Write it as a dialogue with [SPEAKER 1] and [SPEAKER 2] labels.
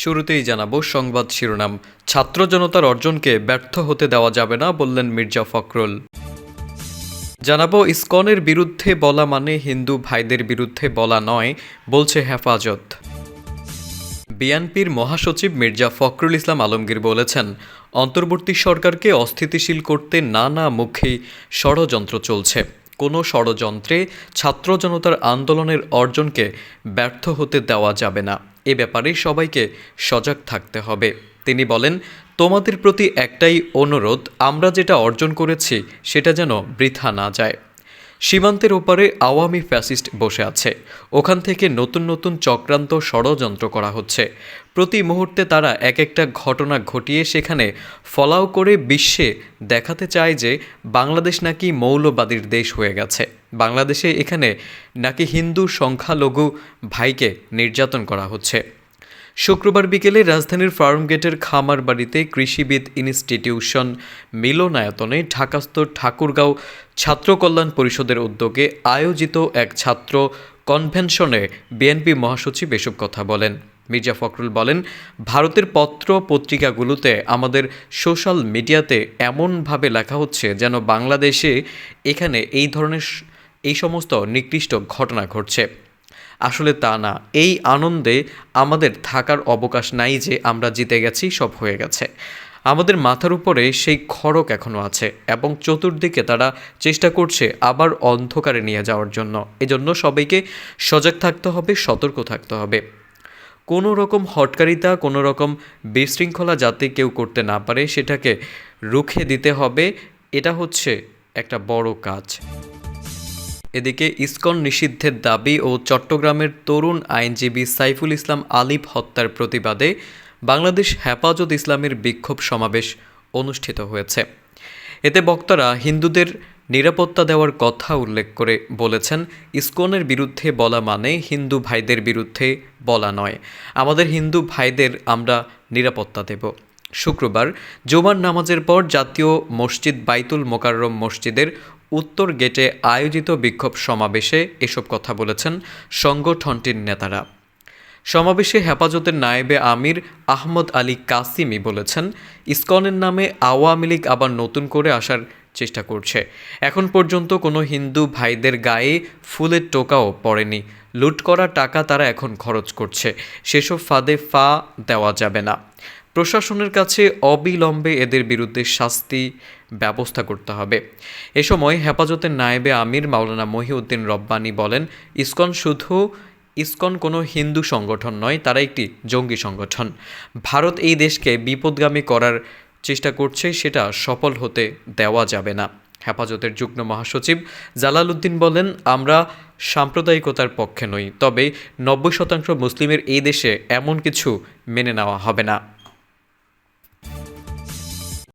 [SPEAKER 1] শুরুতেই জানাব সংবাদ শিরোনাম। ছাত্র জনতার অর্জনকে ব্যর্থ হতে দেওয়া যাবে না বললেন মির্জা ফখরুল। জানাব ইসকনের বিরুদ্ধে বলা মানে হিন্দু ভাইদের বিরুদ্ধে বলা নয়, বলছে হেফাজত। বিএনপির মহাসচিব মির্জা ফখরুল ইসলাম আলমগীর বলেছেন, অন্তর্বর্তী সরকারকে অস্থিতিশীল করতে নানা মুখে ষড়যন্ত্র চলছে। কোনো ষড়যন্ত্রে ছাত্র জনতার আন্দোলনের অর্জনকে ব্যর্থ হতে দেওয়া যাবে না। এ ব্যাপারে সবাইকে সজাগ থাকতে হবে। তিনি বলেন, তোমাদের প্রতি একটাই অনুরোধ, আমরা যেটা অর্জন করেছি, সেটা যেন বৃথা না যায়। সীমান্তের ওপারে আওয়ামী ফ্যাসিস্ট বসে আছে। ওখান থেকে নতুন নতুন চক্রান্ত ষড়যন্ত্র করা হচ্ছে। প্রতি মুহূর্তে তারা এক একটা ঘটনা ঘটিয়ে সেখানে ফলাও করে বিশ্বে দেখাতে চায় যে বাংলাদেশ নাকি মৌলবাদীর দেশ হয়ে গেছে। বাংলাদেশে এখানে নাকি হিন্দু সংখ্যালঘু ভাইকে নির্যাতন করা হচ্ছে। শুক্রবার বিকেলে রাজধানীর ফার্মগেটের খামার বাড়িতে কৃষিবিদ ইনস্টিটিউশন মিলনায়তনে ঢাকাস্থ ঠাকুরগাঁও ছাত্র কল্যাণ পরিষদের উদ্যোগে আয়োজিত এক ছাত্র কনভেনশনে বিএনপি মহাসচিব এসব কথা বলেন। মির্জা ফখরুল বলেন, ভারতের পত্র পত্রিকাগুলোতে আমাদের সোশ্যাল মিডিয়াতে এমনভাবে লেখা হচ্ছে যেন বাংলাদেশে এখানে এই ধরনের এই সমস্ত নিকৃষ্ট ঘটনা ঘটছে। আসলে তা না। এই আনন্দে আমাদের থাকার অবকাশ নাই যে আমরা জিতে গেছি, সব হয়ে গেছে। আমাদের মাথার উপরে সেই খড়ক এখনও আছে এবং চতুর্দিকে তারা চেষ্টা করছে আবার অন্ধকারে নিয়ে যাওয়ার জন্য। এজন্য সবাইকে সজাগ থাকতে হবে, সতর্ক থাকতে হবে। কোনো রকম হটকারিতা, কোনো রকম বিশৃঙ্খলা যাতে কেউ করতে না পারে, সেটাকে রুখে দিতে হবে। এটা হচ্ছে একটা বড় কাজ। এদিকে ইসকন নিষিদ্ধের দাবি ও চট্টগ্রামের তরুণ আইনজীবী সাইফুল ইসলাম আলিফ হত্যার প্রতিবাদে বাংলাদেশ হেফাজত ইসলামের বিক্ষোভ সমাবেশ অনুষ্ঠিত হয়েছে। এতে বক্তারা হিন্দুদের নিরাপত্তা দেওয়ার কথা উল্লেখ করে বলেছেন, ইসকনের বিরুদ্ধে বলা মানে হিন্দু ভাইদের বিরুদ্ধে বলা নয়। আমাদের হিন্দু ভাইদের আমরা নিরাপত্তা দেব। শুক্রবার জুমার নামাজের পর জাতীয় মসজিদ বাইতুল মোকাররম মসজিদের উত্তর গেটে আয়োজিত বিক্ষোভ সমাবেশে এসব কথা বলেছেন সংগঠনটির নেতারা। সমাবেশে হেফাজতের নায়েবে আমির আহমদ আলী কাসিমি বলেছেন, ইসকনের নামে আওয়ামী লীগ আবার নতুন করে আসার চেষ্টা করছে। এখন পর্যন্ত কোনো হিন্দু ভাইদের গায়ে ফুলের টোকাও পড়েনি। লুট করা টাকা তারা এখন খরচ করছে। সেসব ফাঁদে ফা দেওয়া যাবে না। প্রশাসনের কাছে অবিলম্বে এদের বিরুদ্ধে শাস্তি ব্যবস্থা করতে হবে। এ সময় হেফাজতের নায়েবে আমির মাওলানা মহিউদ্দিন রব্বানি বলেন, ইসকন শুধু ইসকন কোনো হিন্দু সংগঠন নয়, তারা একটি জঙ্গি সংগঠন। ভারত এই দেশকে বিপদগামী করার চেষ্টা করছে, সেটা সফল হতে দেওয়া যাবে না। হেফাজতের যুগ্ম মহাসচিব জালালউদ্দিন বলেন, আমরা সাম্প্রদায়িকতার পক্ষে নই, তবে নব্বই শতাংশ মুসলিমের এই দেশে এমন কিছু মেনে নেওয়া হবে না।